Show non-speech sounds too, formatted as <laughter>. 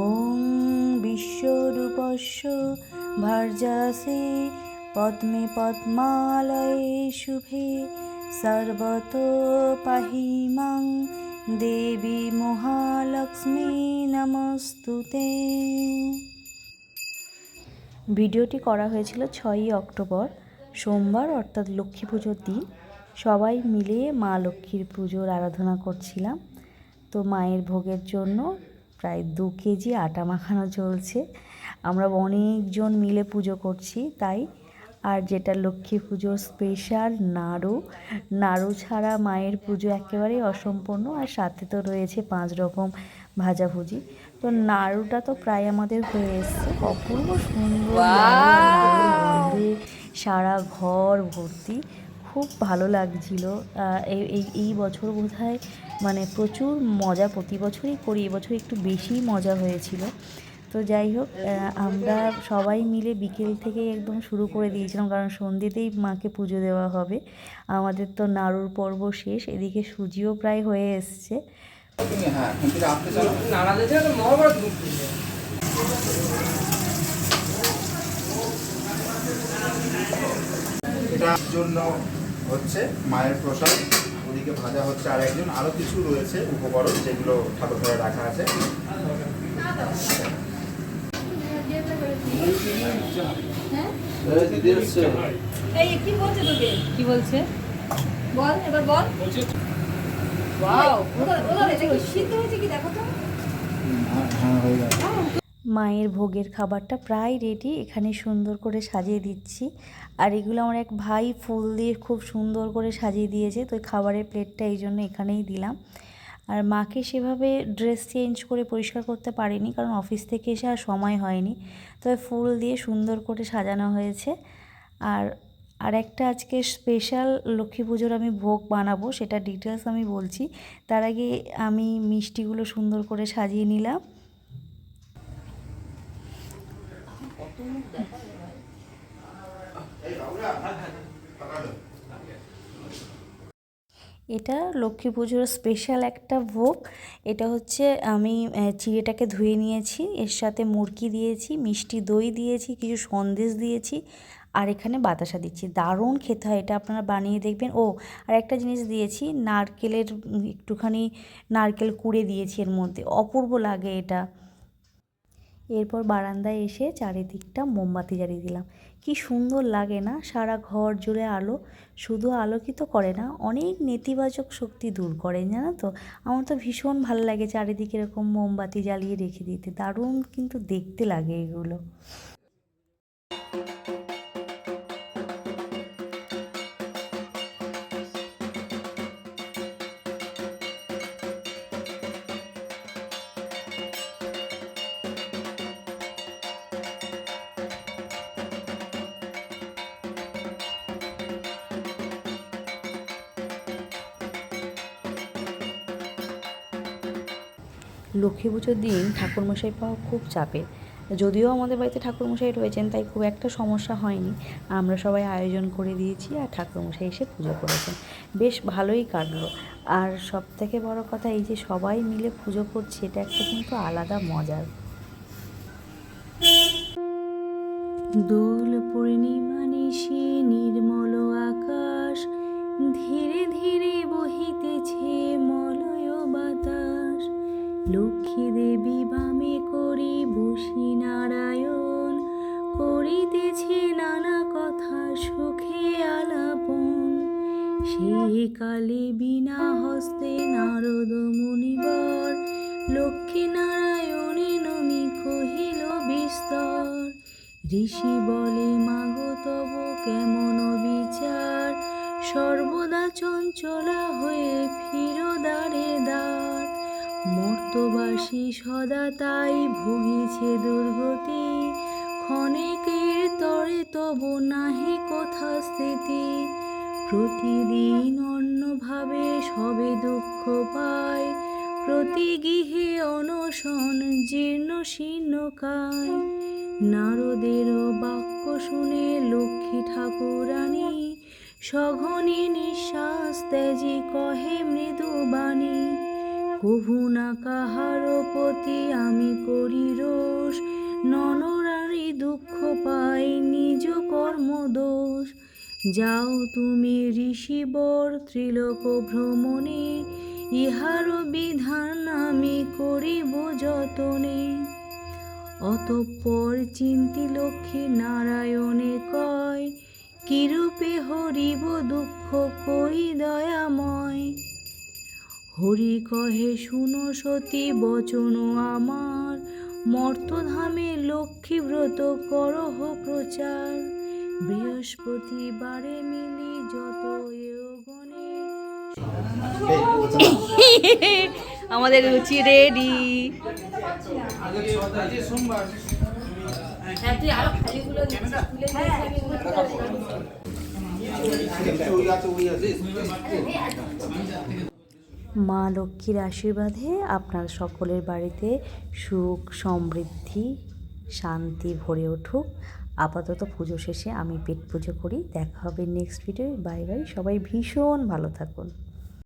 ওং বিশ্বরূপস্য ভার্যাসে পদ্মে পদ্মালয়ে শুভে সর্বত পাহি মাং দেবী মহালক্ষ্মী নমস্তুতে। ভিডিওটি করা হয়েছিল ছয়ই অক্টোবর, সোমবার অর্থাৎ লক্ষ্মী পুজোর দিন। সবাই মিলে মা লক্ষ্মীর পুজোর আরাধনা করছিলাম। তো মায়ের ভোগের জন্য প্রায় দু কেজি আটা মাখানো চলছে। আমরা অনেকজন মিলে পুজো করছি তাই আর যেটা লক্ষ্মী পুজোর স্পেশাল নাড়ু। নাড়ু ছাড়া মায়ের পুজো একেবারেই অসম্পূর্ণ আর সাথে তো রয়েছে পাঁচ রকম ভাজাভুজি তো নাড়ুটা তো প্রায় আমাদের হয়ে এসছে। অপূর্ব সুন্দর সারা ঘর ভর্তি। খুব ভালো লাগছিল। এই এই- বছর বোধহয় মানে প্রচুর মজা, প্রতি বছরই করি এবছর একটু বেশি মজা হয়েছিল। তো যাই হোক আমরা সবাই মিলে বিকেল থেকে একদম শুরু করে দিয়েছিলাম, কারণ সন্ধ্যেতেই মাকে পুজো দেওয়া হবে। আমাদের তো নাড়ুর পর্ব শেষ, এদিকে সুজিও প্রায় হয়ে এসছে। জন্য হচ্ছে মায়ের প্রসাদ ওদিকে ভাজা হচ্ছে আর একজন আরও কিছু রয়েছে উপকরণ যেগুলো ঠাকুর ঘরে রাখা আছে। কি বলছে তোকে? কি বলছে? বল এবার বল। সিদ্ধ হয়েছে কি? দেখো তো। মায়ের ভোগের খাবারটা প্রায় রেডি এখানে সুন্দর করে সাজিয়ে দিচ্ছি। আর এগুলো আমার এক ভাই ফুল দিয়ে খুব সুন্দর করে সাজিয়ে দিয়েছে, তো খাবারের প্লেটটা এই জন্য এখানেই দিলাম। আর মাকে সেভাবে ড্রেস চেঞ্জ করে পরিষ্কার করতে পারিনি, কারণ অফিস থেকে এসে আর সময় হয়নি। তবে ফুল দিয়ে সুন্দর করে সাজানো হয়েছে। আর আর একটা আজকে স্পেশাল লক্ষ্মী পুজোর আমি ভোগ বানাবো, সেটা ডিটেলস আমি বলছি। তার আগে আমি মিষ্টিগুলো সুন্দর করে সাজিয়ে নিলাম। এটা লক্ষ্মী পুজোর স্পেশাল একটা ভোগ। এটা হচ্ছে আমি চিড়েটাকে ধুয়ে নিয়েছি, এর সাথে মুরকি দিয়েছি, মিষ্টি দই দিয়েছি, কিছু সন্দেশ দিয়েছি, আর এখানে বাতাসা দিচ্ছি। দারুণ খেতে হয় এটা, আপনারা বানিয়ে দেখবেন। ও, আর একটা জিনিস দিয়েছি, নারকেলের একটুখানি নারকেল কুড়ে দিয়েছি এর মধ্যে। অপূর্ব লাগে এটা। এরপর বারান্দায় এসে চারিদিকটা মোমবাতি জ্বালিয়ে দিলাম। কি সুন্দর লাগে না? সারা ঘর জুড়ে আলো। শুধু আলোকিত করে না, অনেক নেতিবাচক শক্তি দূর করে, জানো তো? আমার তো ভীষণ ভালো লাগে চারিদিকে এরকম মোমবাতি জ্বালিয়ে রেখে দিতে। দারুণ কিন্তু দেখতে লাগে এগুলো। লক্ষ্মী পুজোর দিন ঠাকুরমশাই পাওয়া খুব চাপের। যদিও আমাদের বাড়িতে ঠাকুরমশাই রয়েছেন, তাই খুব একটা সমস্যা হয়নি। আমরা সবাই আয়োজন করে দিয়েছি আর ঠাকুরমশাই এসে পুজো করেছেন। বেশ ভালোই কাটলো। আর সব থেকে বড় কথা, এই যে সবাই মিলে পুজো করছে, এটা একটা কিন্তু আলাদা মজার। দোল পূর্ণিমা নিশি নির্মল আকাশ, ধীরে লক্ষ্মী দেবী বামে করি বসি নারায়ণ, করিতেছে নানা কথা সুখে আলাপন। সেই কালে বিনা হস্তে নারদ মুনিবর, লক্ষ্মী নারায়ণে নমি কহিল বিস্তর। ঋষি বলে মর্তবাসী সদা তাই ভুগিছে দুর্গতি। ক্ষণেকের তরে তব নাহি কোথা স্থিতি প্রতিদিন অন্যভাবে সবে দুঃখ পায়। প্রতি গৃহে অনশন জীর্ণ শীর্ণ কায়। নারদের বাক্য শুনে লক্ষ্মী ঠাকুরানী, সঘনে নিঃশ্বাস ত্যাজি কহে মৃদু বাণী। কভু না কাহার প্রতি আমি করি রোষ। ননরারি দুঃখ পাই নিজ কর্মদোষ যাও তুমি ঋষিবর ত্রিলোক ভ্রমণে, ইহার বিধান আমি করিব যতনে। অতঃপর চিন্তি লক্ষ্মী নারায়ণে কয়, কিরূপে হরিব দুঃখ, কই দয়াময় হরি কহে শুনো সতী বচন আমার। মর্তধামে লক্ষ্মী ব্রত করহ প্রচার। বৃহস্পতিবারে মিলি যত <laughs> আমাদের রুচি রেডি। হ্যাঁ। মা লক্ষ্মীর আশীর্বাদে আপনার সকলের বাড়িতে সুখ, সমৃদ্ধি, শান্তি ভরে উঠুক। আপাতত পুজো শেষে আমি পেট পুজো করি। দেখা হবে নেক্সট ভিডিও বাই বাই সবাই ভীষণ ভালো থাকুন।